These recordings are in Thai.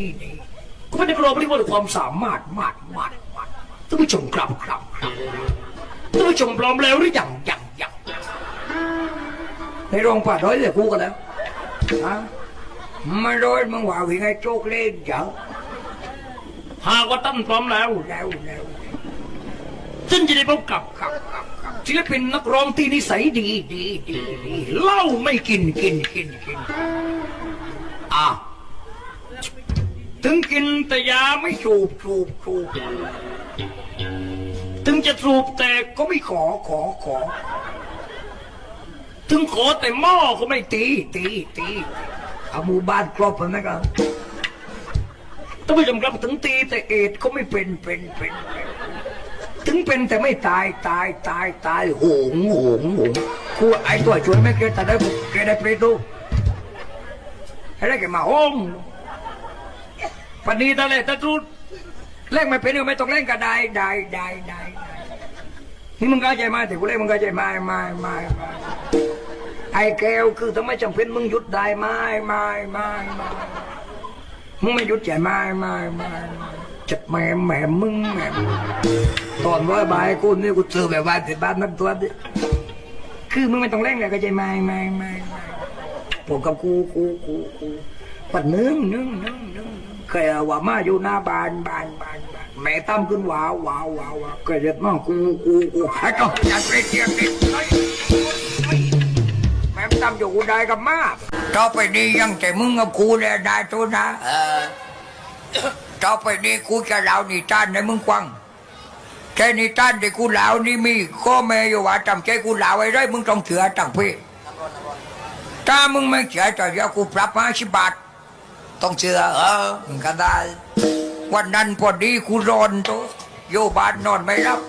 นี่นี่ก็ไม่ได้กรองเรียกว่าความสามารถมากมากมากท่านผู้ชมครับครับครับท่านผู้ชมพร้อมแล้วหรือยังยังยังให้รองป่าร้อยเลยกูกันแล้วฮะไม่ร้อยมึงว่าวิ่งให้โชคเล่นเจ้าหากว่าตั้นพร้อมแล้วแล้วแล้วฉันจะได้พบกับกับกับกับศิลปินนักร้องที่นิสัยดีดีดีดีเหล้าไม่กินกินกินกินอะ ถึงกินแต่ยาไม่สูบสูบสูบถึงจะสูบแต่ก็ไม่ขอขอขอ ถึงขอแต่หม้อก็ไม่ตี ตีตีเอาหมู่บ้านครอบมันนะครับท่านผู้ชมครับถึงตีแต่เอดก็ไม่เป็นเป็นเป็นถึงเป็นแต่ไม่ตายตายตายตายโหงโหงโหงครูไอ้ตัวช่วยไม่เกิดแต่ได้บุกแกได้เปรตดูให้ได้แกมาห้อง ปันนี้ตะเลยตะจุดเล่งไม่เป็นก็ไม่ต้องเล่งก็ได้ได้ได้ได้ไดนี่มึงเข้าใจไหมแต่กูเล่นมึงเข้าใจไหมไม่ไม่ไม่ไอ้แก้วคือทำไมจำเป็นมึงหยุดได้ไม่ไม่ไม่ไม่มึงไม่หยุดใจไม่ไม่ไม่จัดแม่แม่มึงแม่มึงตอนว่าบายกูนี่กูเจอแบบว่าที่บ้านนักตัวดิคือมึงไม่ต้องเล่งเลยเข้าใจไม่ไม่ไม่ผมกับกูกูกูกูปัดนึงนึงนึงนึง เคยว่ามาอยู่หน้าบ้านบ้านบ้านบ้านแม่ตั้มขึ้นว้าวว้าวว้าวาเคยเรียกน้องกูกูกูให้ก็อยากไปเที่ยวติดแม่ตั้มอยู่กูได้กับมาต่อไปนี้ยังแต่มึงกับกูเลยได้ตัวนะเออต่อไปนี้กูจะเล่านิทานให้มึงฟังแค่นิทานที่กูเล่านี่มีข้อแม่อยู่ว่าจำใจกูเล่าไว้ได้มึงต้องเถื่อตั้งพี่ถ้ามึงไม่เชื่อจะเดี๋ยวกูปรับมาสิบบาท ต้องเชื่อเออมันก็ได้ วันนั้นพอดีกูรอนตัวอยู่บ้านนอนไม่รับ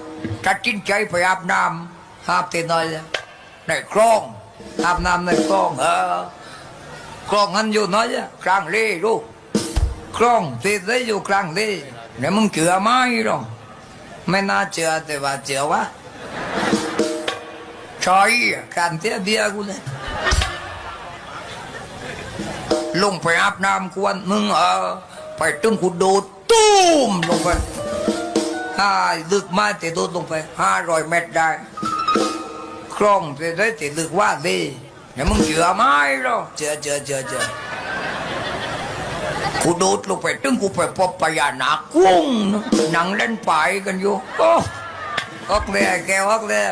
ตัดสินใจไปอาบน้ำอาบเต็น้อยเลยในคลองอาบน้ำในคลองเออคลองนั้นอยู่น้อยกลางเล่ลูกคลองที่ได้อยู่กลางเล่เนี่ยมึงเชื่อไหมหรอไม่น่าเชื่อแต่ว่าเชื่อวะชอยการเตี้ยเดียกูเลย ลงไปอาบน้ำกวนมึงเออไปตึงกูโดดตุ้มลงไปห้าลึกมาแต่โดดลงไปห้าร้อยเมตรได้คล่องแต่ได้แต่ลึกว่าดีเนี่ยมึงเชื่อไหมหรอเชื่อเชื่อเชื่อเชื่อกูโดดลงไปตึงกูไปพบพญานากุ้งหนังเล่นไปกันอยู่โอ้ออกเลยแกออกเลย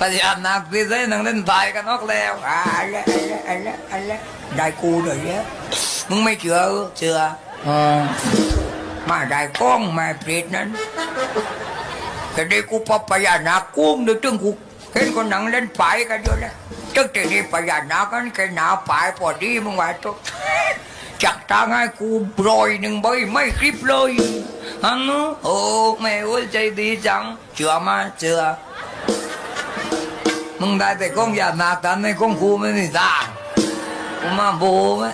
พญานาคที่ได้นั่งเล่นไปกันออกแล้วอะไรอะไรอะไรอะไรได้กูเลยเนี่ยมึงไม่เชื่อเออเชื่ออ่ามาได้กล้องมาเปรตนั้นแต่ได้กูพบพญานาคกุ้งเดี๋ยวตึงกูเห็นคนนั่งเล่นไปกันอยู่แล้วตึงแต่นี่พญานาคกันแค่หนาไปพอดีมึงว่าตุ๊จักตางให้กูปล่อยหนึ่งใบไม่คลิปเลยอันนู้โอ้แม่โอ้ยใจดีจังเชื่อมาเชื่อ มึงได้แต่กล้องยานาตันในกล้องกูไม่มีตากูมาโบไหม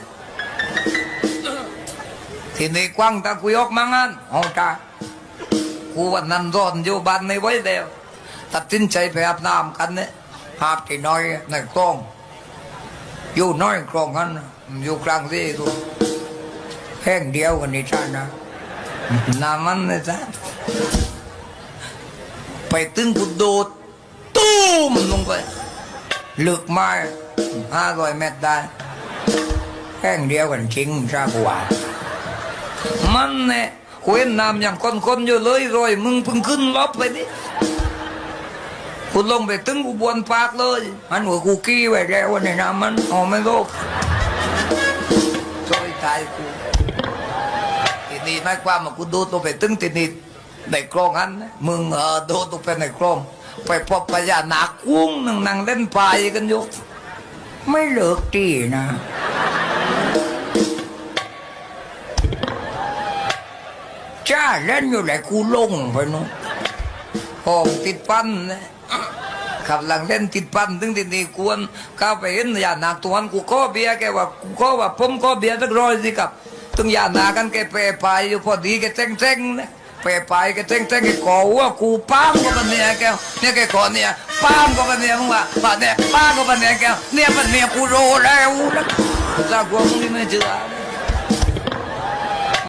ทีนี้กว้างตากูยกมังอันโอ้ตากูวันนั้นร้อนอยู่บ้านในไว้เดียวตัดสินใจไปอาบน้ำกันเนี่ยอาบที่น้อยในกล้องอยู่น้อยครองกันน่ะอยู่กลางที่กูแห้งเดียวกันนี่ท่านะน้ำมันเลยท่าไปตึงกูโดด ตุ้มลงไปลึกไม้ห้าร้อยเมตรได้แห้งเดียวกันจริงชากว่ามันเนี่ยเว้นน้ำอย่างคนๆอยู่เลยรอยมึงเพิ่งขึ้นลบไปดิกูลงไปตึงกูบวนปากเลยมันว่ากูกี้ไว้แล้วในน้ำมันอ๋อไม่รู้ช่วยตายกูทีนี้หมายความว่ากูโดดลงไปตึงทีนี้ในคลองนั้นมึงเออโดดลงไปในคลอง ไปพบพญานาคกุ้งนั่งนั่งเล่นปลายกันอยู่ไม่เลิกตีนะ จ้าเล่นอยู่ไหนกูลงไปนู้นห้องติดปั้นนะขับหลังเล่นติดปั้นถึงที่นี่กวนเข้าไปเห็นยานาตัวนั้นกูขอเบียแกว่ากูขอว่าผมขอเบียสักร้อยสิครับถึงยานากันแกเปรไปอยู่พอดีแกเจ๊งเจ๊งๆนะ เปไปแกเจ๊งเต้งๆแกขอว่ากูป้ามก็ปันเนี่ยแกเนี่ยแกขอเนี่ยป้ามก็ปันเนี่ยมึงว่าป้าเนี่ยป้าก็ปันเนี่ยแกเนี่ยปันเนี่ยกูโรแล้วแล้วกูมึงไม่เชื่อ